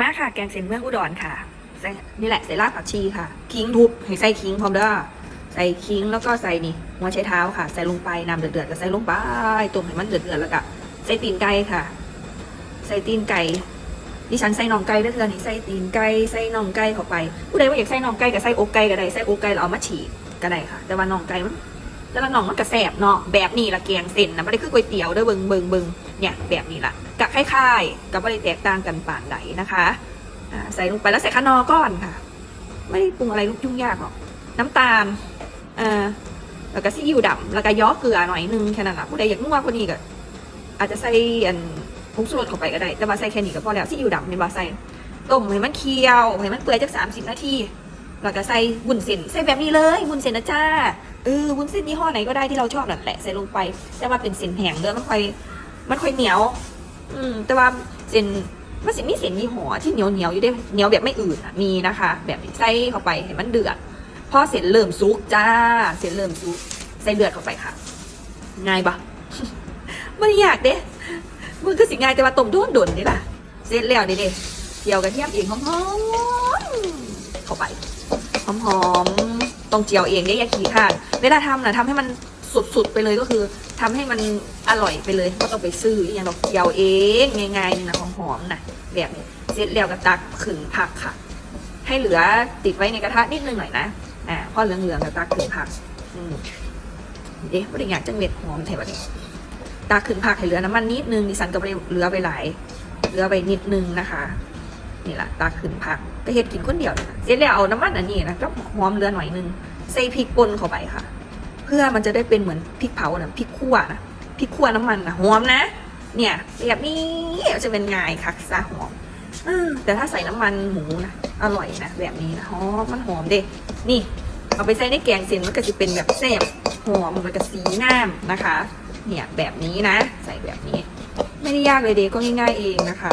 มาค่ะ แกงเส้นเมืองอุดรค่ะนี่แหละใส่รากผักชีค่ะ คิงทุบให้ใส่คิงพร้อมเด้อใส่คิงแล้วก็ใส่นี่หัวไชเท้าค่ะ ใส่ลงไปน้ำเดือดๆก็ใส่ลงไปต้มให้มันเดือดๆแล้วก็ใส่ตีนไก่ค่ะ ใส่ตีนไก่ดิฉันใส่น่องไก่ด้วยเถื่อนี่ใส่ตีนไก่ใส่น่องไก่เข้าไปผู้ใดว่าอยากใส่น่องไก่ก็ใส่อกไก่ก็ได้ใส่อกไก่แล้วเอามาฉีกก็ได้ค่ะ แต่ว่าน่องไก่มัน แต่ละน่องมันก็แสบเนาะแบบนี้ละแกงเส้นนะไม่ได้คือก๋วยเตี๋ยวเด้อเบิงเบิงเบิงเนี่ยแบบนี้ละกับคล้ายๆกับไม่ได้แตกต่างกันป่านใดนนะคะใส่ลงไปแล้วใส่ข้านอก้อนค่ะ ไม่ได้ปรุงอะไรยุ่งยากหรอกน้ำตาลอ่าแล้วก็ซีอิ๊วดำแล้วก็ย้อเกลือหน่อยนึงแค่นั้นละผู้ใดอยากนัวกว่านี้ก็อาจจะใส่อันผงชูรสเข้าไปก็ได้ แต่ว่าใส่แค่นี้ก็พอแล้วซีอิ๊วดำนี่ว่าใส่ต้มให้มันเคี่ยวให้มันเปื่อยจักสามสิบนาทีแล้วก็ใส่วุ้นเส้นใส่แบบนี้เลยวุ้นเส้นนะจ้า เออวุ้นเส้นยี่ห้อไหนก็ได้ที่เราชอบนั่นแหละใส่ลงไป แต่ว่าเป็นเส้นแห้งเด้อมันค่อย มันค่อยเหนียว อืม แต่ว่าเส้นมันสิมีเส้นยี่ห้อที่เหนียวเหนียวอยู่ได้เหนียวแบบไม่อืดมีนะคะ แบบใส่เข้าไปให้มันเดือดพอเส้นเริ่มสุกจ้าเส้นเริ่มสุกใส่เดือดเข้าไปค่ะ ง่ายปะไม่ได้ยากเด้มันก็สิง่ายแต่ว่าต้มโดนโดนนี่ล่ะเสร็จแล้วนี่เด้เจียวกระเทียมเองหอมๆเข้าไปหอมๆ ต้องเจียวเองได้ยาขี้ข้านเวลาทำนะทำให้มันสุดๆไปเลยก็คือทำให้มันอร่อยไปเลยก็ต้องไปซื้ออย่างเราเจียวเองง่ายๆนะหอมๆนะแบบนี้เสร็จแล้วก็ตักขึงผักค่ะ ให้เหลือติดไว้ในกระทะนิดนึงหน่อยนะอ่าพอเหลืองๆก็ตักขึงผักอืมเอ๊ะไม่ได้อยากจะเม็ดหอมแถวนี้ตาขึ้นผักให้เหลือน้ำมันนิดนึงดิฉันก็ไปเหลือไปหลายเหลือไปนิดนึงนะคะ นี่แหละตาขึ้นผักก็เฮ็ดกินคนเดียวนะเสร็จแล้วเอาน้ำมันอันนี้นะก็หอมเหลือหน่อยนึงใส่พริกป่นเข้าไปค่ะ เพื่อมันจะได้เป็นเหมือนพริกเผานะพริกขั่วนะพริกขั่วน้ำมันนะหอมนะ เนี่ยแบบนี้จะเป็นง่ายคักซะหอมอืมแต่ถ้าใส่น้ำมันหมูนะอร่อยนะแบบนี้นะหอมมันหอมเด้นี่ เอาไปใส่ในแกงเส้นมันก็จะเป็นแบบแซ่บหอมมันก็สีงามนะคะ เนี่ยแบบนี้นะ ใส่แบบนี้ ไม่ได้ยากเลยเด็ก็ง่ายๆเองนะคะ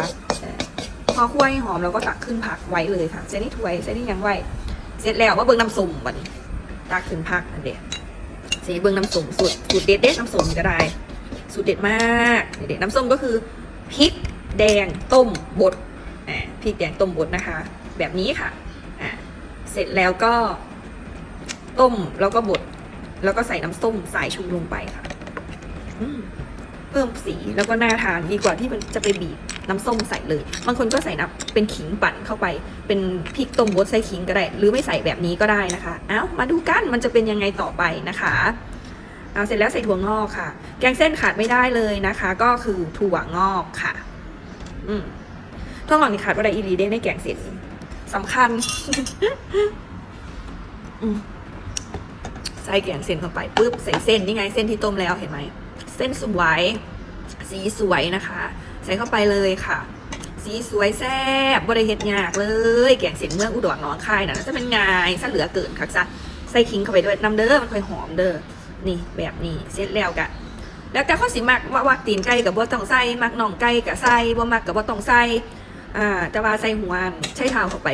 พอคั่วให้หอมเราก็ตักขึ้นผักไว้เลยค่ะเส้นนี้ถ้วยเส้นนี้ยังไว้เสร็จแล้วว่าเบิ้งน้ำส้มบัดนตักขึ้นผักอันเด็ดเสีเบิ้งน้ำส้มสูตรสูตรเด็ดเด็ดน้ำส้มก็ได้ สูตรเด็ดมากเด็ดน้ำส้มก็คือพริกแดงต้มบดพริกแดงต้มบดนะคะ แบบนี้ค่ะเสร็จแล้วก็ต้มแล้วก็บดแล้วก็ใส่น้ำส้มสายชูลงไปค่ะเพิ่มสีแล้วก็น่าทานดีกว่าที่มันจะไปบีบ น้ำส้มใส่เลย บางคนก็ใส่น้ำเป็นขิงปั่นเข้าไป เป็นพริกต้มบดใส่ขิงก็ได้ หรือไม่ใส่แบบนี้ก็ได้นะคะ เอ้ามาดูกันมันจะเป็นยังไงต่อไปนะคะเอาเสร็จแล้วใส่ถั่วงอกค่ะ แกงเส้นขาดไม่ได้เลยนะคะ ก็คือถั่วงอกค่ะ อืมถั่วงอกนี่ขาดว่าไดอีรีได้ในแกงเส้นสำคัญใส่แกงเส้นเข้าไปปุ๊บใส่เส้นนี่ไงเส้นที่ต้มแล้วเห็นไหมเส้นสวยสีสวยนะคะ ใส่เข้าไปเลยค่ะ สีสวยแซ่บบริเฮ็ดยากเลย แกงเส้นเมืองอุดรหนองคายนะจะเป็นไงซะเหลือเกินคักซะใส่ขิงเข้าไปด้วยน้ำเด้อมันค่อยหอมเด้อนี่แบบนี้เสร็จแล้วกะแล้วแต่ข้อสิมักว่าว่าตีนไก่กับบ่ต้องใส่มักน่องไก่กับใส่บ่มักกับบ่ต้องใส่อ่าแต่ว่าใส่หัวใช้เท้าเข้าไป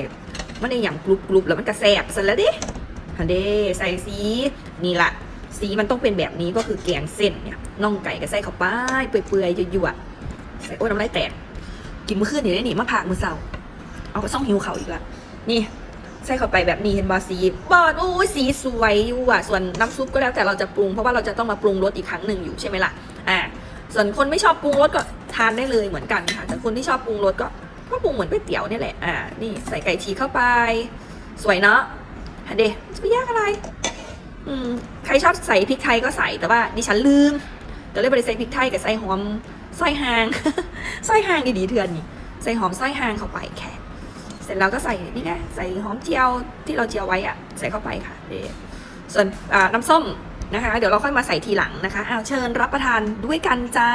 มันได้อย่างกรุบกรุบๆแล้วมันก็แซ่บซะแล้วด้ฮันเดใส่สีนี่ละสีมันต้องเป็นแบบนี้ก็คือแกงเส้นเนี่ยน่องไก่ก็ใส่เข้าไปเปื่อยๆยั่วๆ โอ้ยน้ำลายแตก กินเมื่อคืนนี่ได้หนิมาผักมือเสาเอาก็ซ่องหิวเขาอีกละนี่ใส่เข้าไปแบบนี้เห็นบอสีบอดโอ้สีสวยอยู่อะส่วนน้ำซุปก็แล้วแต่เราจะปรุงเพราะว่าเราจะต้องมาปรุงรสอีกครั้งหนึ่งอยู่ใช่ไหมล่ะอ่าส่วนคนไม่ชอบปรุงรสก็ทานได้เลยเหมือนกันค่ะแต่คนที่ชอบปรุงรสก็ก็ปรุงเหมือนก๋วยเตี๋ยวนี่แหละอ่านี่ใส่ไก่ฉีเข้าไป สวยเนาะฮันเดจะไปยากอะไรอืมใครชอบใส่พริกไทยก็ใส่แต่ว่าดิฉันลืมก็เลยไปใส่พริกไทยกับใส่หอม สร้อยหางสร้อยหางดีๆเถื่อนนี่ใส่หอมสร้อยหางเข้าไปแค่เสร็จแล้วก็ใส่นี่ไงใส่หอมเจียวที่เราเจียวไว้อะใส่เข้าไปค่ะเดส่วนน้ำส้มนะคะ เดี๋ยวเราค่อยมาใส่ทีหลังนะคะอ้าวเชิญรับประทานด้วยกันจ้า